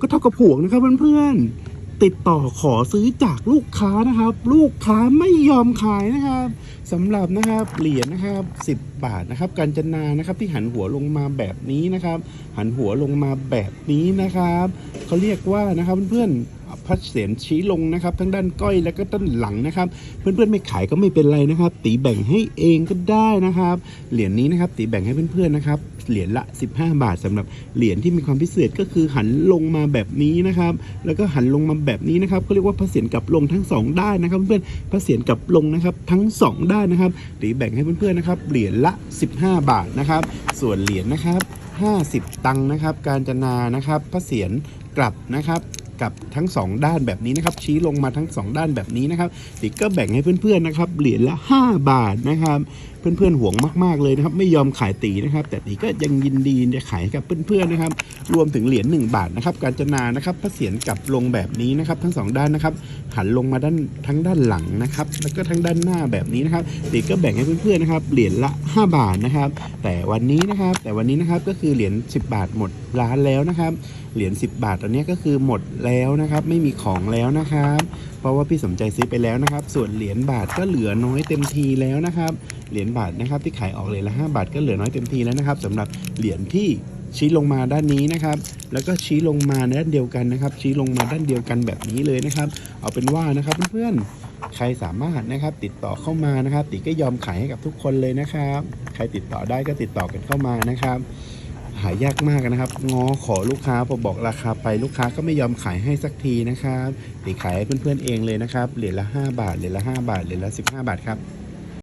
ก็เท่ากับผวงนะครับเพื่อนๆติดต่อขอซื้อจากลูกค้านะครับ ลูกค้าไม่ยอมขายนะครับสำหรับนะครับเหรียญนะครับ10บาทนะครับการจนานะครับที่หันหัวลงมาแบบนี้นะครับ หันหัวลงมาแบบนี้นะครับเขาเรียกว่านะครับเพื่อนๆ พัดเสียนชี้ลงนะครับทั้งด้านก้อยและก็ด้านหลังนะครับ เพื่อนๆไม่ขายก็ไม่เป็นไรนะครับ ตีแบ่งให้เองก็ได้นะครับ เหรียญนี้นะครับตีแบ่งให้เพื่อนๆนะครับเหรียญละ 15 บาทสำหรับเหรียญที่มีความพิเศษก็คือหันลงมาแบบนี้นะครับ แล้วก็หันลงมาแบบนี้นะครับเขาเรียกว่าพระเศียรกลับลงทั้งสองด้านนะครับ เพื่อนๆพระเศียรกลับลงนะครับทั้งสองด้านนะครับตีแบ่งให้เพื่อนๆนะครับเหรียญละ 15 บาทนะครับ ส่วนเหรียญนะครับ50 ตังค์นะครับ การจนานะครับพระเศียรกลับนะครับกับทั้งสองด้านแบบนี้นะครับ ชี้ลงมาทั้งสองด้านแบบนี้นะครับติกก็แบ่งให้เพื่อนๆนะครับเหรียญละ 5 บาทนะครับ เพื่อนๆห่วงมากๆเลยนะครับ ไม่ยอมขายตีนะครับ แต่ตีก็ยังยินดีจะขายกับเพื่อนๆนะครับ รวมถึงเหรียญ1บาทนะครับ การจนานะครับพระเศียรกลับลงแบบนี้นะครับ ทั้งสองด้านนะครับหันลงมาด้านทั้งด้านหลังนะครับ แล้วก็ทั้งด้านหน้าแบบนี้นะครับตีก็แบ่งให้เพื่อนๆนะครับเหรียญละ 5 บาทนะครับ แต่วันนี้นะครับ แต่วันนี้นะครับก็คือเหรียญ10 บาทหมดร้านแล้วนะครับ เหรียญ10 บาทตอนนี้ก็คือหมดแล้วนะครับ ไม่มีของแล้วนะครับ เพราะว่าพี่สมใจซื้อไปแล้วนะครับ ส่วนเหรียญบาทก็เหลือน้อยเต็มทีแล้วนะครับเหรียญบาทนะครับที่ขายออกเหรียญละ5บาทก็เหลือน้อยเต็มทีแล้วนะครับสำหรับเหรียญที่ชี้ลงมาด้านนี้นะครับ แล้วก็ชี้ลงมาด้านเดียวกันนะครับ ชี้ลงมาด้านเดียวกันแบบนี้เลยนะครับ เอาเป็นว่านะครับเพื่อนๆ ใครสามารถนะครับติดต่อเข้ามานะครับ ติก็ยอมขายให้กับทุกคนเลยนะครับ ใครติดต่อได้ก็ติดต่อกันเข้ามานะครับ หายากมากนะครับง้อขอลูกค้าพอบอกราคาไปลูกค้าก็ไม่ยอมขายให้สักทีนะครับติขายให้เพื่อนๆเองเลยนะครับเหรียญละ 5 บาทเหรียญละ 5 บาทเหรียญละ 15 บาทครับ